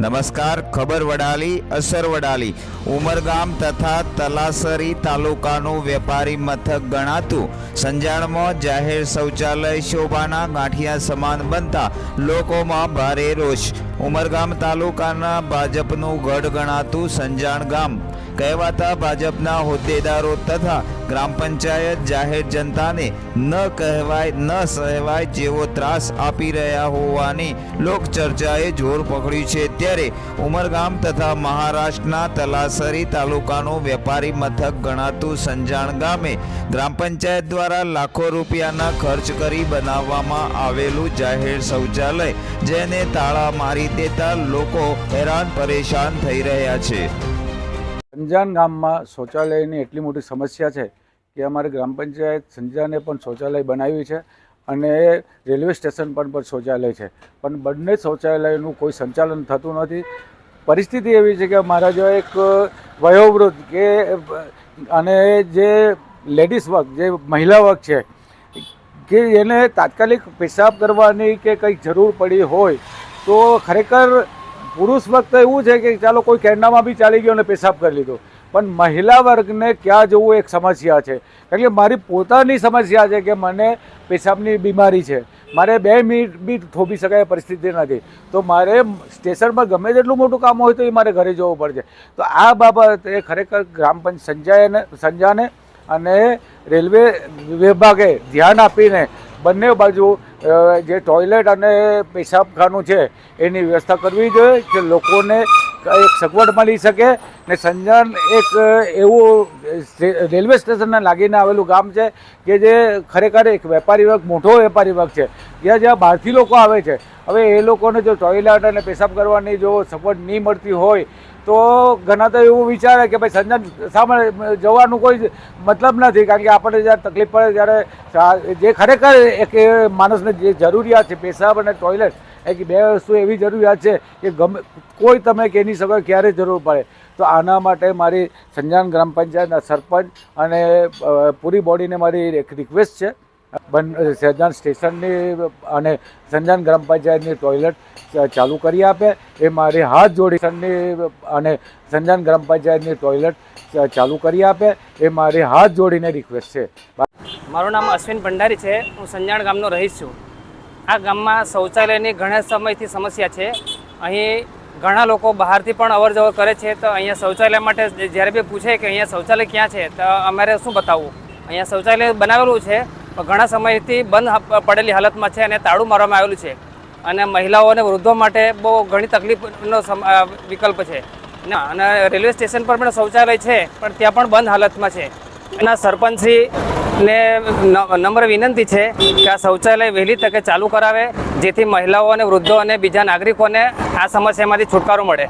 નમસ્કાર, ખબર વડાલી, અસર વડાલી. ઉમરગામ તથા તલાસરી તાલુકાનું વેપારી મથક ગણાતું. સંજાણમાં જાહેર શૌચાલય શોભાના ગાંઠિયા સમાન બનતા લોકોમાં ભારે રોષ. ઉમરગામ તાલુકાના ભાજપનું ગઢ ગણાતું સંજાણ ગામ. કહેવાતા ભાજપના હોદ્દેદારો તથા ગ્રામ પંચાયત જાહેર જનતાને ન કહેવાય, ન સહેવાય જેવો ત્રાસ આપી રહ્યા હોવાની લોકચર્ચાએ જોર પકડ્યું છે. ત્યારે ઉમરગામ તથા મહારાષ્ટ્રના તલાસરી તાલુકાનું વેપારી મથક ગણાતું સંજાણ ગામે ગ્રામ પંચાયત દ્વારા લાખો રૂપિયાના ખર્ચ કરી બનાવવામાં આવેલું જાહેર શૌચાલય, જેને તાળા મારી દેતા લોકો હેરાન પરેશાન થઈ રહ્યા છે. સંજાન ગામમાં શૌચાલયની એટલી મોટી સમસ્યા છે કે અમારે ગ્રામ પંચાયત સંજાને પણ શૌચાલય બનાવ્યું છે અને રેલવે સ્ટેશન પર પણ શૌચાલય છે. પણ બંને શૌચાલયનું કોઈ સંચાલન થતું નથી. પરિસ્થિતિ એવી છે કે મારા જો એક વયોવૃદ્ધ કે, અને જે લેડીઝ વર્ગ, જે મહિલા વર્ગ છે, કે એને તાત્કાલિક પેશાબ કરવાની કે કંઈક જરૂર પડી હોય, તો ખરેખર પુરુષ વખત એવું છે કે ચાલો કોઈ કેન્ડામાં બી ચાલી ગયો અને પેશાબ કરી લીધો. પણ મહિલા વર્ગને ક્યાં જવું એક સમસ્યા છે. કારણ કે મારી પોતાની સમસ્યા છે કે મને પેશાબની બીમારી છે. મારે બે મિનિટ બી થોભી શકાય પરિસ્થિતિ નથી. તો મારે સ્ટેશનમાં ગમે તેટલું મોટું કામ હોય તો એ મારે ઘરે જવું પડશે. તો આ બાબતે ખરેખર ગ્રામ પંચ સંજયને, સંજાને અને રેલવે વિભાગે ધ્યાન આપીને બંને બાજુ જે ટોયલેટ અને પેશાબખાનું છે, એની વ્યવસ્થા કરવી જોઈએ કે લોકોને એક સગવડ મળી શકે ને સંજાન એક એવું રેલવે સ્ટેશનને લાગીને આવેલું ગામ છે કે જે ખરેખર એક વેપારી વર્ગ, મોટો વેપારી વર્ગ છે. જ્યાં જ્યાં બહારથી લોકો આવે છે. હવે એ લોકોને જો ટોયલેટ અને પેશાબ કરવાની જો સગવડ નહીં મળતી હોય તો ઘણા તો એવું વિચારે કે ભાઈ સંજન સામે જવાનું કોઈ મતલબ નથી, કારણ કે આપણને જ્યારે તકલીફ પડે ત્યારે જે ખરેખર એક માણસને જે જરૂરિયાત છે, પેશાબ અને ટોયલેટ એ બે વસ્તુ એવી જરૂરિયાત છે કે ગમે કોઈ તમે કહેની શકો ક્યારે જરૂર પડે. તો આના માટે મારી સંજાન ગ્રામ પંચાયતના સરપંચ અને પૂરી બોડીને મારી એક રિક્વેસ્ટ છે. બન સંજાન સ્ટેશનની, અને સંજાન ગ્રામ પંચાયતની ટોયલેટ ચાલુ કરી આપે. એ મારી હાથ જોડી સ્ટેશનની અને સંજાન ગ્રામ પંચાયતની ટોયલેટ ચાલુ કરી આપે. એ મારી હાથ જોડીને રિક્વેસ્ટ છે. મારું નામ અશ્વિન ભંડારી છે. હું સંજાણ ગામનો રહીશ છું. આ ગામમાં શૌચાલયની ઘણા સમયથી સમસ્યા છે. અહીં ઘણા લોકો બહારથી પણ અવર જવર કરે છે. તો અહીંયા શૌચાલય માટે જ્યારે બી પૂછે કે અહીંયા શૌચાલય ક્યાં છે, તો અમારે શું બતાવવું? અહીંયા શૌચાલય બનાવેલું છે. ઘણા સમયથી બંધ પડેલી હાલતમાં છે અને તાળું મારવામાં આવેલું છે. અને મહિલાઓ અને વૃદ્ધો માટે બહુ ઘણી તકલીફનો વિકલ્પ છે. અને રેલવે સ્ટેશન પર પણ શૌચાલય છે, પણ ત્યાં પણ બંધ હાલતમાં છે. એના સરપંચશ્રીને નમ્ર વિનંતી છે કે આ શૌચાલય વહેલી તકે ચાલુ કરાવે, જેથી મહિલાઓ અને વૃદ્ધો અને બીજા નાગરિકોને આ સમસ્યામાંથી છુટકારો મળે.